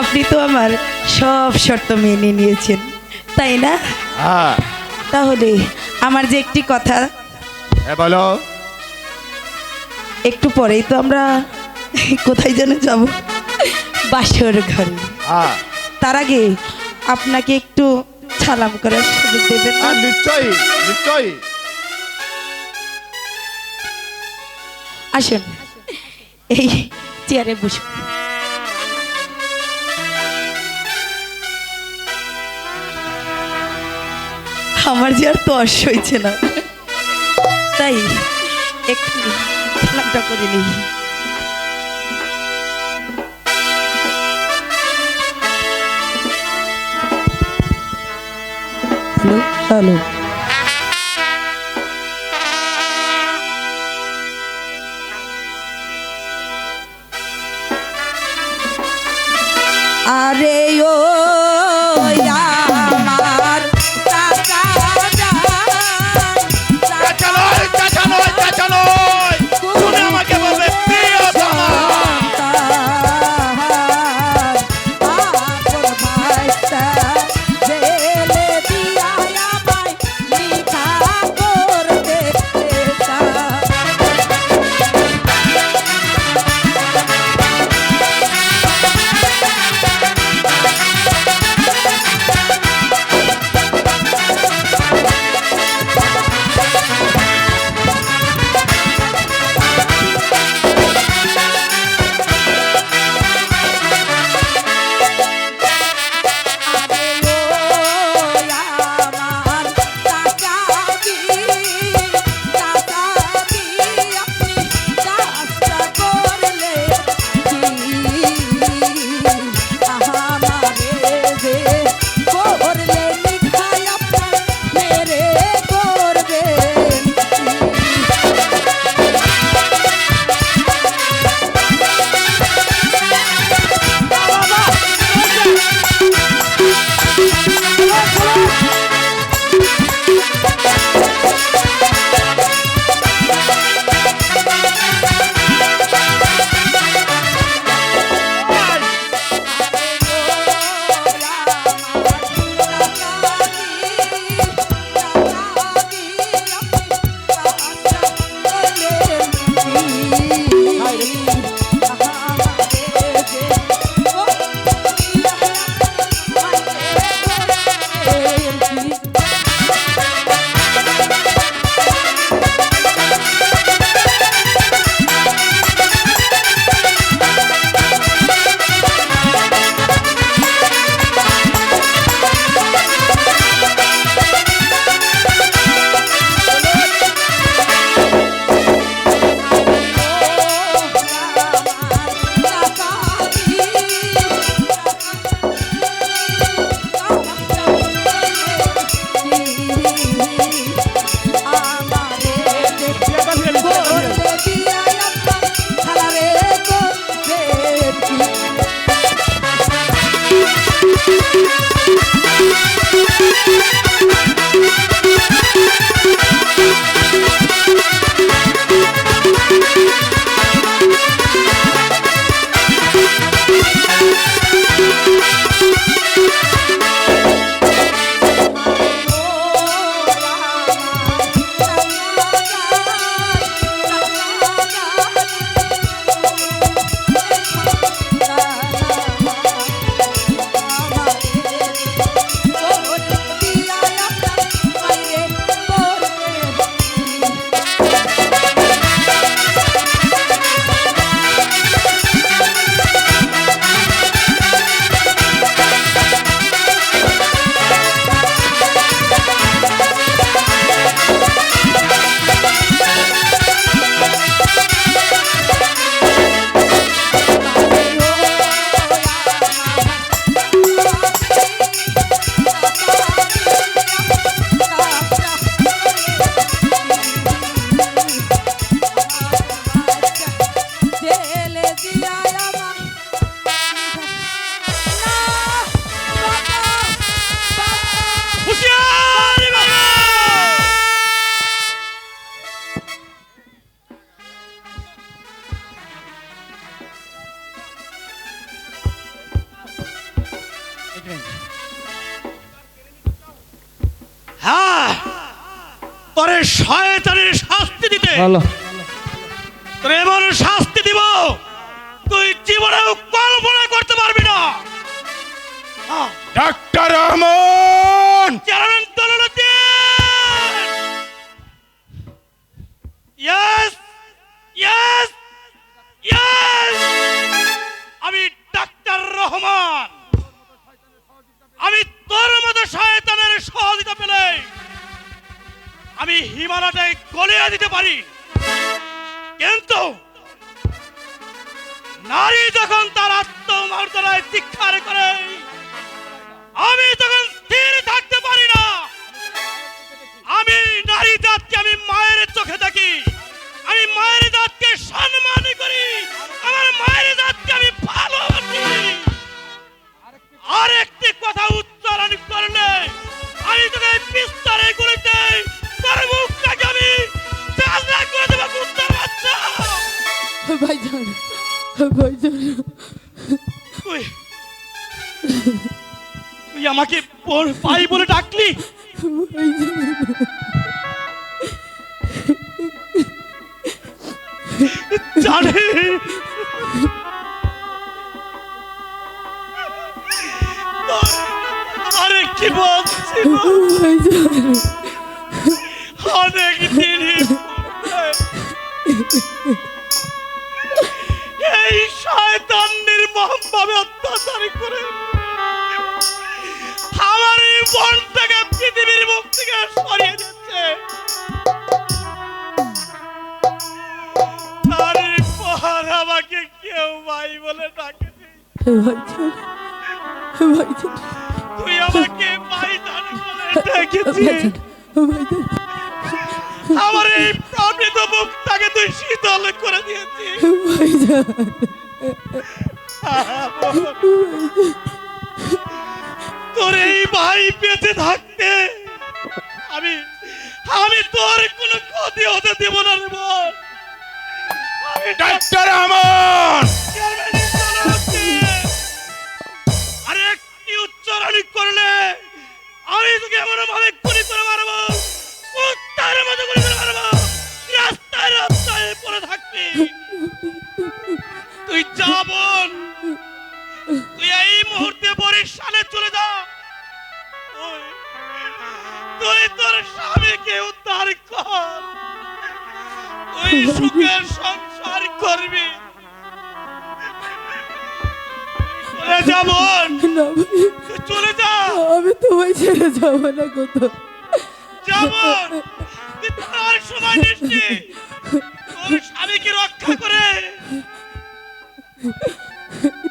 আপনি তো আমার সব শর্ত মেনে নিয়েছেন তাই না? হ্যাঁ। তাহলে আমার যে একটি কথা বলো। একটু পরেই তো আমরা কোথায় যেন যাব? বাসর ঘরে। হ্যাঁ। তার আগে আপনাকে একটু সালাম করার সুযোগ দেবেন না? হ্যাঁ, নিশ্চয়ই নিশ্চয়ই। আসুন। এই চেয়ারে বসুন। আমার যে আর তর্স হয়েছে না। তাই একটু সালামটা করে নিই। হ্যালো। আরে ও Thank you. হ্যাঁ তোরে শয়তানের শাস্তি দিতে। প্রেমের তোর এমন শাস্তি দিব তুই জীবনেও কল্পনা করতে পারবি না। হ্যাঁ, ডাক্তার রহমান! চেয়ারম্যান আমি হিমালয়টাই গলিয়ে দিতে পারি। কিন্তু নারী যখন তার আত্মমর্যাদায় শিক্ষার করে ভাইজান ভাইজান তুই তুই আমাকে ভাই বলে ডাকলি? জানে। আরে কি বলছি অনেক দিন ভাবে অত্যাচার করে আমার এই মনটাকে পৃথিবীর মুখ থেকে সরিয়ে দিচ্ছে। তার পর আমাকে কেউ ভাই বলে ভাইজান তুই আমাকে ভাই জানি বলে ডেকেছিস। ভাইজান ভাইজান আমার এই প্রবৃত মুখটাকে তুই শীতল করে দিয়েছিস। তোর এই ভাই বেঁচে থাকতে আমি আমি তোর কোনো ক্ষতি হতে দেব না রে বল। আমি ডাক্তার জনগণকে আরে কি উচ্চারণ করলে? আমি তোকে এমন ভাবে তুই যা বোন তুই এই মুহূর্তে বরিশালে চলে যা। তুই- তোর স্বামীকে উদ্ধার কর। তুই সুখের সংসার করবি। চলে যা বোন চলে যা। আমি তোমায় ছেড়ে যাব না কোথাও। যা বোন তুই তার সময় নিচ্ছি তোর স্বামীকে রক্ষা করে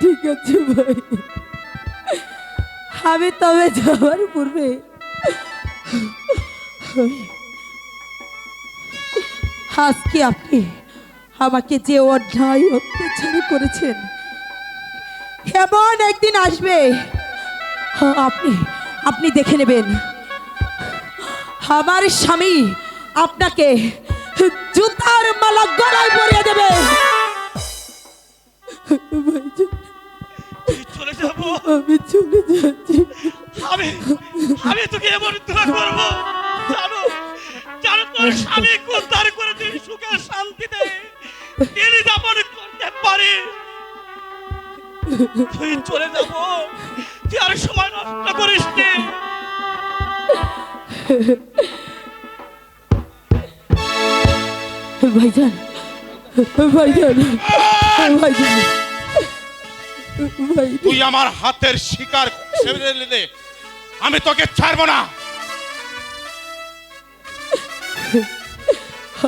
ঠিক আছে ভাই। আমি তবে যাওয়ার পূর্বে আজকে আপনি আমাকে যে অন্যায় অত্যাচার করেছেন, এমন একদিন আসবে। আপনি আপনি দেখে নেবেন। আমার স্বামী আপনাকে জুতার মালা গলায় পরিয়ে দেবে। চলে যাব। আমি চলে যাচ্ছি। আমি আমি তোকে এমন দোয়া করব। জানো জানো তোর স্বামী উদ্ধার করে তুই সুখে শান্তিতে যাপন করতে পারে তুই চলে যাব। তুই আর সময় নষ্ট করিস নি। ভাইজান ভাইজান ভাইজান। ভাই তুই আমার হাতের শিকার দিলে আমি তোকে ছাড়বো না।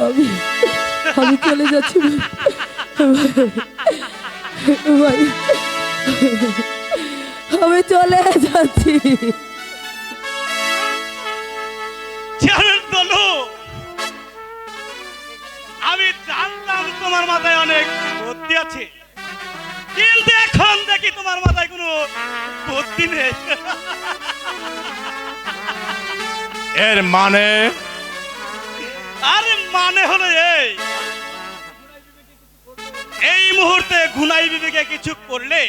আমি আমি চলে যাচ্ছি ভাই। আমি চলে যাচ্ছি। আমি জানতাম তোমার মাথায় অনেক বুদ্ধি আছে। কিন্তু এখন দেখি তোমার মাথায় কোনো বুদ্ধি নেই। এর মানে? আর মানে হলো এই। এই মুহূর্তে ঘুনাই বিবেকে কিছু করলে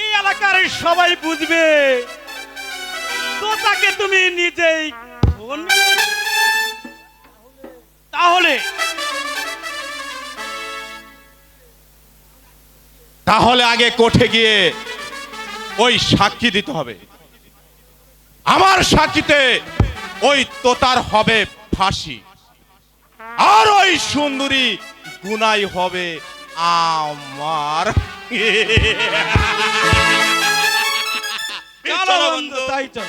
এই এলাকার সবাই বুঝবে। তো তাকে তুমি নিজেই তাহলে তাহলে আগে কোঠে গিয়ে ওই সাক্ষী দিতে হবে। আমার সাক্ষীতে ওই তোতার হবে ফাঁসি। আর ওই সুন্দরী গুনাই হবে আমার। তাই চল।